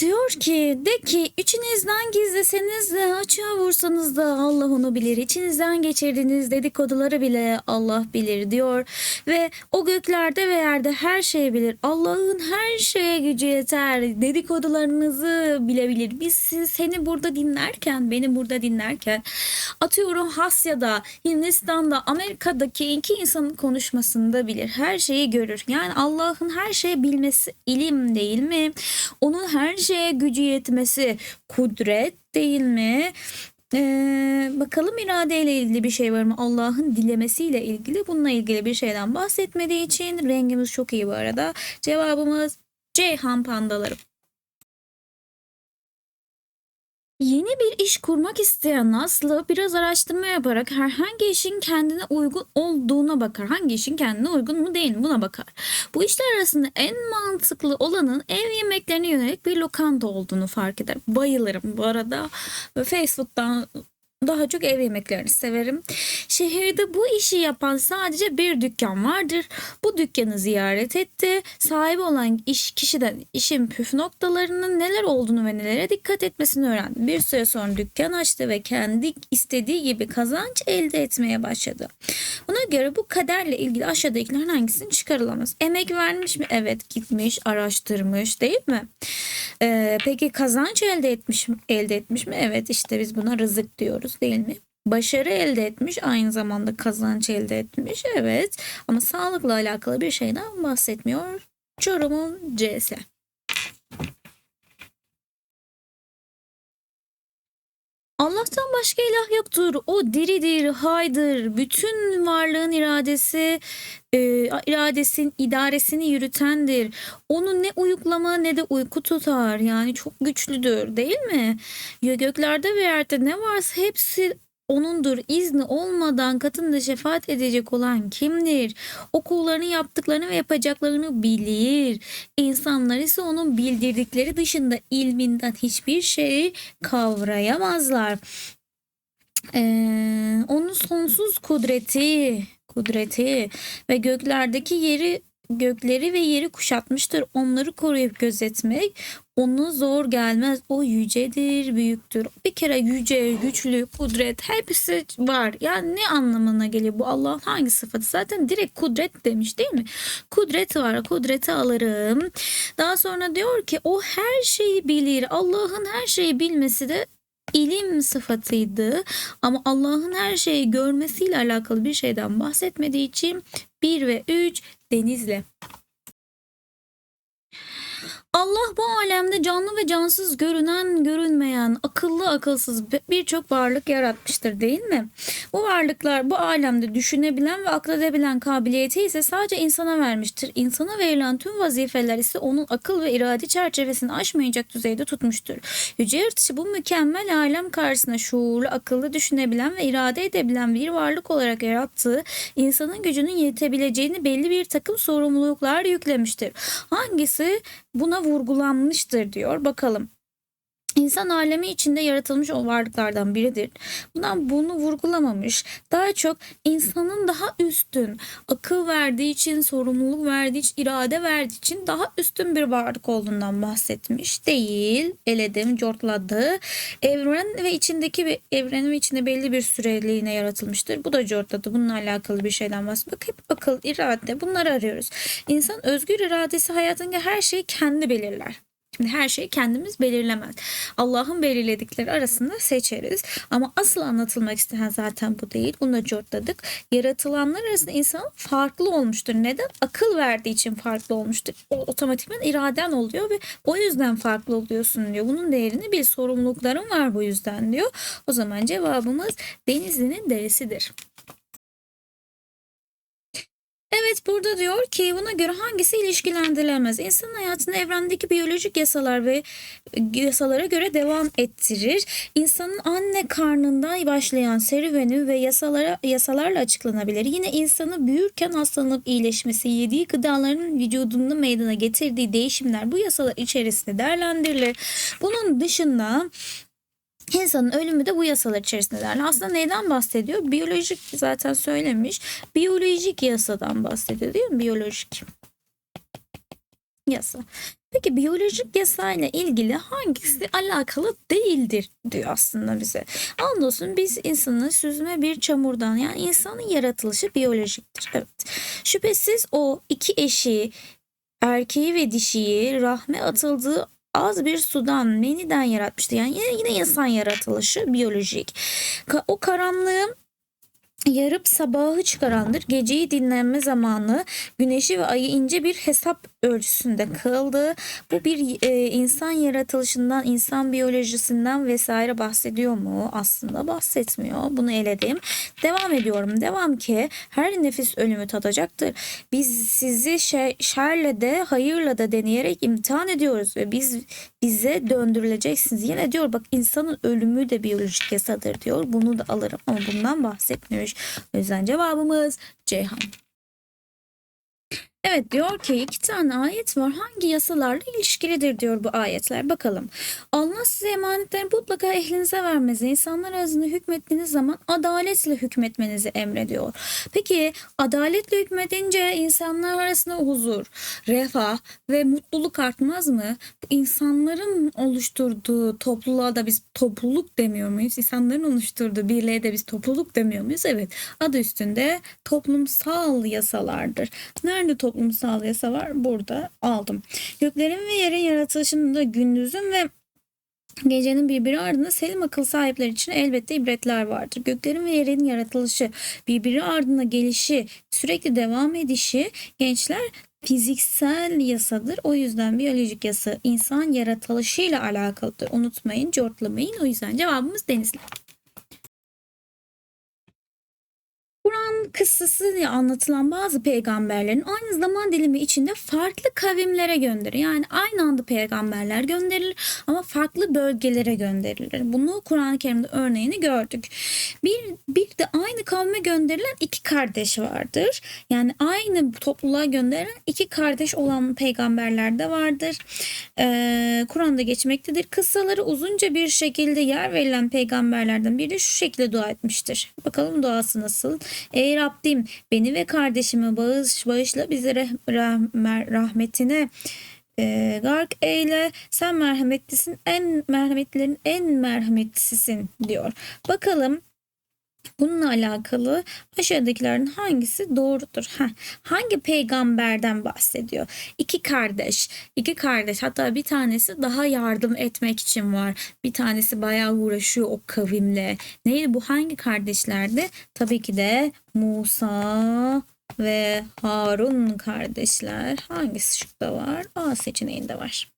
Diyor ki de ki içinizden gizleseniz de açığa vursanız da Allah onu bilir. İçinizden geçirdiğiniz dedikoduları bile Allah bilir diyor. Ve o göklerde ve yerde her şeyi bilir. Allah'ın her şeye gücü yeter. Dedikodularınızı bilebilir. Biz seni burada dinlerken, beni burada dinlerken atıyorum Hasya'da, Hindistan'da, Amerika'daki iki insanın konuşmasında bilir. Her şeyi görür. Yani Allah'ın her şeyi bilmesi ilim değil mi? Onun her şeye gücü yetmesi kudret değil mi? Ee, bakalım iradeyle ilgili bir şey var mı? Allah'ın dilemesiyle ilgili bununla ilgili bir şeyden bahsetmediği için rengimiz çok iyi bu arada. Cevabımız Ceyhan pandalarım. Yeni bir iş kurmak isteyen Aslı biraz araştırma yaparak herhangi işin kendine uygun olduğuna bakar. Hangi işin kendine uygun mu değil mi buna bakar. Bu işler arasında en mantıklı olanın ev yemeklerine yönelik bir lokanta olduğunu fark eder. Bayılırım bu arada. Food'dan daha çok ev yemeklerini severim. Şehirde bu işi yapan sadece bir dükkan vardır. Bu dükkanı ziyaret etti. Sahibi olan iş kişiden işin püf noktalarının neler olduğunu ve nelere dikkat etmesini öğrendi. Bir süre sonra dükkan açtı ve kendi istediği gibi kazanç elde etmeye başladı. Buna göre bu kaderle ilgili aşağıdakilerin hangisini çıkarılamaz? Emek vermiş mi? Evet gitmiş, araştırmış değil mi? Ee, peki kazanç elde etmiş mi? Elde etmiş mi? Evet işte biz buna rızık diyoruz değil mi? Başarı elde etmiş aynı zamanda kazanç elde etmiş evet ama sağlıkla alakalı bir şeyden bahsetmiyor. Çorum'un C'si. Allah'tan başka ilah yoktur. O diridir, haydır. Bütün varlığın iradesi, e, iradesin idaresini yürütendir. Onu ne uyuklama ne de uyku tutar. Yani çok güçlüdür, değil mi? Ya göklerde ve yerde ne varsa hepsi O'nundur. İzni olmadan katında şefaat edecek olan kimdir? O kullarının yaptıklarını ve yapacaklarını bilir. İnsanlar ise onun bildirdikleri dışında ilminden hiçbir şeyi kavrayamazlar. Ee, onun sonsuz kudreti, kudreti ve göklerdeki yeri gökleri ve yeri kuşatmıştır. Onları koruyup gözetmek ona zor gelmez. O yücedir, büyüktür. Bir kere yüce, güçlü, kudret hepsi var. Yani ne anlamına geliyor bu Allah'ın hangi sıfatı? Zaten direkt kudret demiş değil mi? Kudret var. Kudreti alırım. Daha sonra diyor ki o her şeyi bilir. Allah'ın her şeyi bilmesi de ilim sıfatıydı. Ama Allah'ın her şeyi görmesiyle alakalı bir şeyden bahsetmediği için 1 ve 3 denizle. Allah bu alemde canlı ve cansız görünen, görünmeyen, akıllı, akılsız birçok varlık yaratmıştır değil mi? Bu varlıklar bu alemde düşünebilen ve akledebilen kabiliyeti ise sadece insana vermiştir. İnsana verilen tüm vazifeler ise onun akıl ve irade çerçevesini aşmayacak düzeyde tutmuştur. Yüce Yaratıcı bu mükemmel alem karşısında şuurlu, akıllı düşünebilen ve irade edebilen bir varlık olarak yarattığı insanın gücünün yetebileceğini belli bir takım sorumluluklar yüklemiştir. Hangisi buna vurgulanmıştır diyor. Bakalım. İnsan alemi içinde yaratılmış o varlıklardan biridir. Bundan bunu vurgulamamış. Daha çok insanın daha üstün, akıl verdiği için, sorumluluk verdiği için, irade verdiği için daha üstün bir varlık olduğundan bahsetmiş. Değil, eledim, cortladı. Evren ve içindeki bir evrenin içinde belli bir süreliğine yaratılmıştır. Bu da cortladı. Bununla alakalı bir şeyden bahsediyor. Hep akıl, irade bunları arıyoruz. İnsan özgür iradesi hayatında her şeyi kendi belirler. Şimdi her şeyi kendimiz belirlemez. Allah'ın belirledikleri arasında seçeriz. Ama asıl anlatılmak istenen zaten bu değil. Bunu da cortladık. Yaratılanlar arasında insan farklı olmuştur. Neden? Akıl verdiği için farklı olmuştur. O otomatikman iraden oluyor ve o yüzden farklı oluyorsun diyor. Bunun değerini bil. Sorumlulukların var bu yüzden diyor. O zaman cevabımız Denizli'nin deresidir. Evet burada diyor ki buna göre hangisi ilişkilendirilemez? İnsan hayatını evrendeki biyolojik yasalar ve yasalara göre devam ettirir. İnsanın anne karnında başlayan serüveni ve yasalara yasalarla açıklanabilir. Yine insanı büyürken hastalanıp iyileşmesi, yediği gıdaların vücudunda meydana getirdiği değişimler bu yasalar içerisinde değerlendirilir. Bunun dışında İnsanın ölümü de bu yasalar içerisinde yani aslında neyden bahsediyor? Biyolojik zaten söylemiş. Biyolojik yasadan bahsediyor değil mi? Biyolojik yasa. Peki biyolojik yasayla ilgili hangisi alakalı değildir diyor aslında bize. Andolsun biz insanı süzme bir çamurdan yani insanın yaratılışı biyolojiktir. Evet. Şüphesiz o iki eşi erkeği ve dişiyi rahme atıldığı az bir sudan, meniden yaratmıştı. Yani yine, insan yaratılışı biyolojik. O karanlığın yarıp sabahı çıkarandır. Geceyi dinlenme zamanı, güneşi ve ayı ince bir hesap ölçüsünde kıldı. Bu bir e, insan yaratılışından, insan biyolojisinden vesaire bahsediyor mu? Aslında bahsetmiyor. Bunu eledim. Devam ediyorum. Devam ki her nefis ölümü tadacaktır. Biz sizi şey, şerle de hayırla da deneyerek imtihan ediyoruz ve biz bize döndürüleceksiniz. Yine diyor bak insanın ölümü de biyolojik yasadır diyor. Bunu da alırım ama bundan bahsetmiyor. O yüzden cevabımız Ceyhan. Evet diyor ki iki tane ayet var. Hangi yasalarla ilişkilidir diyor bu ayetler. Bakalım. Allah size emanetleri mutlaka ehlinize vermenizi, insanlar arasında hükmettiğiniz zaman adaletle hükmetmenizi emrediyor. Peki adaletle hükmedince insanlar arasında huzur, refah ve mutluluk artmaz mı? Bu insanların oluşturduğu topluluğa da biz topluluk demiyor muyuz? İnsanların oluşturduğu birliğe de biz topluluk demiyor muyuz? Evet. Adı üstünde toplumsal yasalardır. Nerede toplumsal yasa var? Burada aldım. Göklerin ve yerin yaratılışında gündüzün ve Gecenin birbiri ardına selim akıl sahipleri için elbette ibretler vardır. Göklerin ve yerin yaratılışı, birbiri ardına gelişi, sürekli devam edişi gençler fiziksel yasadır. O yüzden biyolojik yasa insan yaratılışıyla alakalıdır. Unutmayın, cortlamayın. O yüzden cevabımız denizli. Kur'an kıssası diye anlatılan bazı peygamberlerin aynı zaman dilimi içinde farklı kavimlere gönderir. Yani aynı anda peygamberler gönderilir ama farklı bölgelere gönderilir. Bunu Kur'an-ı Kerim'de örneğini gördük. Bir, bir de aynı kavme gönderilen iki kardeş vardır. Yani aynı topluluğa gönderilen iki kardeş olan peygamberler de vardır. Ee, Kur'an'da geçmektedir. Kıssaları uzunca bir şekilde yer verilen peygamberlerden biri de şu şekilde dua etmiştir. Bakalım duası nasıl? Ey Rabbim beni ve kardeşimi bağış, bağışla bizi reh- rah- rahmetine e, gark eyle sen merhametlisin en merhametlilerin en merhametlisisin diyor. Bakalım Bununla alakalı aşağıdakilerin hangisi doğrudur? Heh, hangi peygamberden bahsediyor? İki kardeş. iki kardeş hatta bir tanesi daha yardım etmek için var. Bir tanesi bayağı uğraşıyor o kavimle. Neydi bu hangi kardeşlerdi? Tabii ki de Musa ve Harun kardeşler. Hangisi şıkta var? A seçeneğinde var.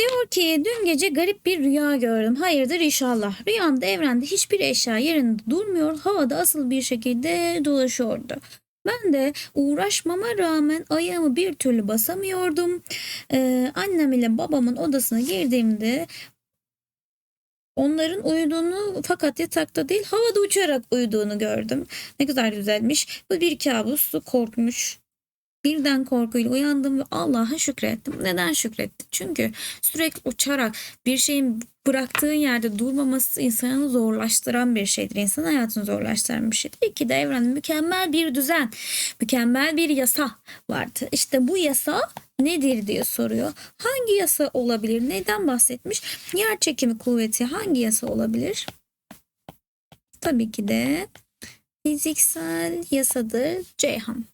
Diyor ki dün gece garip bir rüya gördüm. Hayırdır inşallah. Rüyamda evrende hiçbir eşya yerinde durmuyor. Havada asıl bir şekilde dolaşıyordu. Ben de uğraşmama rağmen ayağımı bir türlü basamıyordum. Ee, annem ile babamın odasına girdiğimde onların uyuduğunu fakat yatakta değil havada uçarak uyuduğunu gördüm. Ne kadar güzelmiş. Bu bir kabus. Korkmuş. Birden korkuyla uyandım ve Allah'a şükrettim. Neden şükrettim? Çünkü sürekli uçarak bir şeyin bıraktığın yerde durmaması insanı zorlaştıran bir şeydir. İnsan hayatını zorlaştıran bir şeydir. İki de evrende mükemmel bir düzen, mükemmel bir yasa vardı. İşte bu yasa nedir diye soruyor. Hangi yasa olabilir? Neden bahsetmiş? Yer çekimi kuvveti hangi yasa olabilir? Tabii ki de fiziksel yasadır Ceyhan.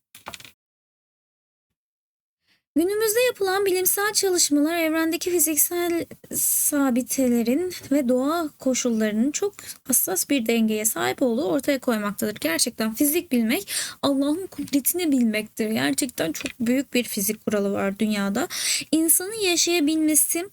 Günümüzde yapılan bilimsel çalışmalar evrendeki fiziksel sabitelerin ve doğa koşullarının çok hassas bir dengeye sahip olduğu ortaya koymaktadır. Gerçekten fizik bilmek Allah'ın kudretini bilmektir. Gerçekten çok büyük bir fizik kuralı var dünyada. İnsanın yaşayabilmesi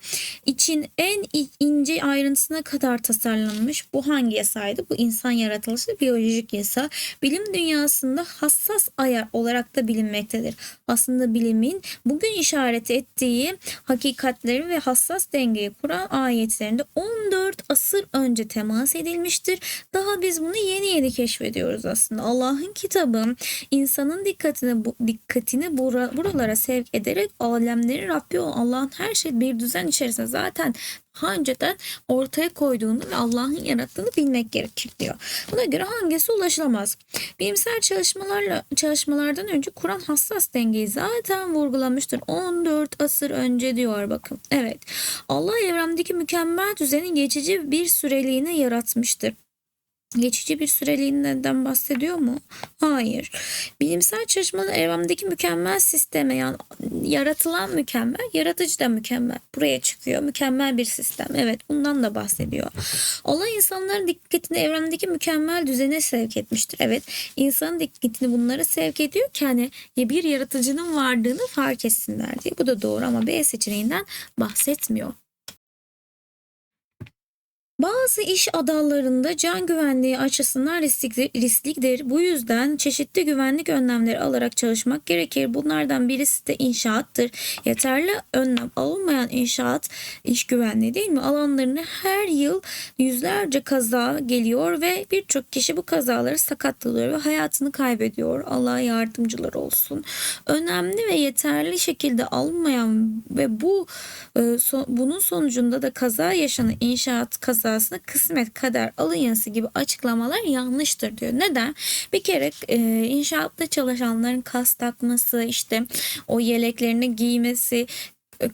için en ince ayrıntısına kadar tasarlanmış. Bu hangi yasaydı? Bu insan yaratılışı biyolojik yasa. Bilim dünyasında hassas ayar olarak da bilinmektedir. Aslında bilimin bugün işaret ettiği hakikatleri ve hassas dengeyi kuran ayetlerinde 14 asır önce temas edilmiştir. Daha biz bunu yeni yeni keşfediyoruz aslında. Allah'ın kitabı insanın dikkatini bu, dikkatini bura, buralara sevk ederek alemlerin Rabbi olan Allah'ın her şey bir düzen içerisinde zaten daha önceden ortaya koyduğunu ve Allah'ın yarattığını bilmek gerekir diyor. Buna göre hangisi ulaşılamaz? Bilimsel çalışmalarla çalışmalardan önce Kur'an hassas dengeyi zaten vurgulamıştır. 14 asır önce diyor bakın. Evet. Allah evrendeki mükemmel düzeni geçici bir süreliğine yaratmıştır. Geçici bir süreliğinden bahsediyor mu? Hayır. Bilimsel çalışmalar evrendeki mükemmel sisteme yani yaratılan mükemmel, yaratıcı da mükemmel. Buraya çıkıyor. Mükemmel bir sistem. Evet bundan da bahsediyor. Allah insanların dikkatini evrendeki mükemmel düzene sevk etmiştir. Evet insanın dikkatini bunlara sevk ediyor ki hani bir yaratıcının varlığını fark etsinler diye. Bu da doğru ama B seçeneğinden bahsetmiyor. Bazı iş adallarında can güvenliği açısından riskli, risklidir. Bu yüzden çeşitli güvenlik önlemleri alarak çalışmak gerekir. Bunlardan birisi de inşaattır. Yeterli önlem alınmayan inşaat iş güvenliği değil mi? Alanlarına her yıl yüzlerce kaza geliyor ve birçok kişi bu kazaları sakatlanıyor ve hayatını kaybediyor. Allah yardımcılar olsun. Önemli ve yeterli şekilde alınmayan ve bu e, bunun sonucunda da kaza yaşanan inşaat kazasına kısmet kader alın yazısı gibi açıklamalar yanlıştır diyor. Neden? Bir kere e, inşaatta çalışanların kas takması işte o yeleklerini giymesi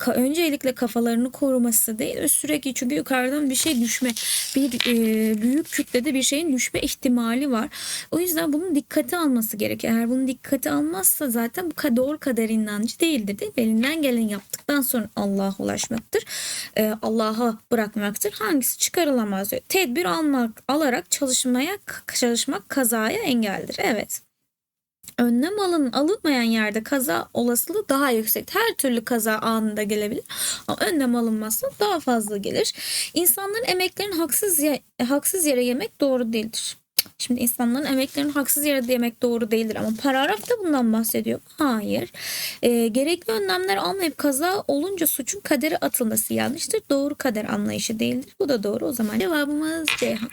öncelikle kafalarını koruması değil sürekli çünkü yukarıdan bir şey düşme bir e, büyük kütlede bir şeyin düşme ihtimali var. O yüzden bunun dikkate alması gerekiyor. Eğer bunu dikkate almazsa zaten bu doğru kader inancı değildir. Değil? Elinden geleni yaptıktan sonra Allah'a ulaşmaktır. E, Allah'a bırakmaktır. Hangisi çıkarılamaz diyor. Tedbir almak alarak çalışmaya çalışmak kazaya engeldir. Evet. Önlem alın, alınmayan yerde kaza olasılığı daha yüksek. Her türlü kaza anında gelebilir. Ama önlem alınmazsa daha fazla gelir. İnsanların emeklerini haksız ye- haksız yere yemek doğru değildir. Şimdi insanların emeklerini haksız yere yemek doğru değildir ama paragraf da bundan bahsediyor. Hayır. Ee, gerekli önlemler almayıp kaza olunca suçun kadere atılması yanlıştır. Doğru kader anlayışı değildir. Bu da doğru. O zaman cevabımız Ceyhan.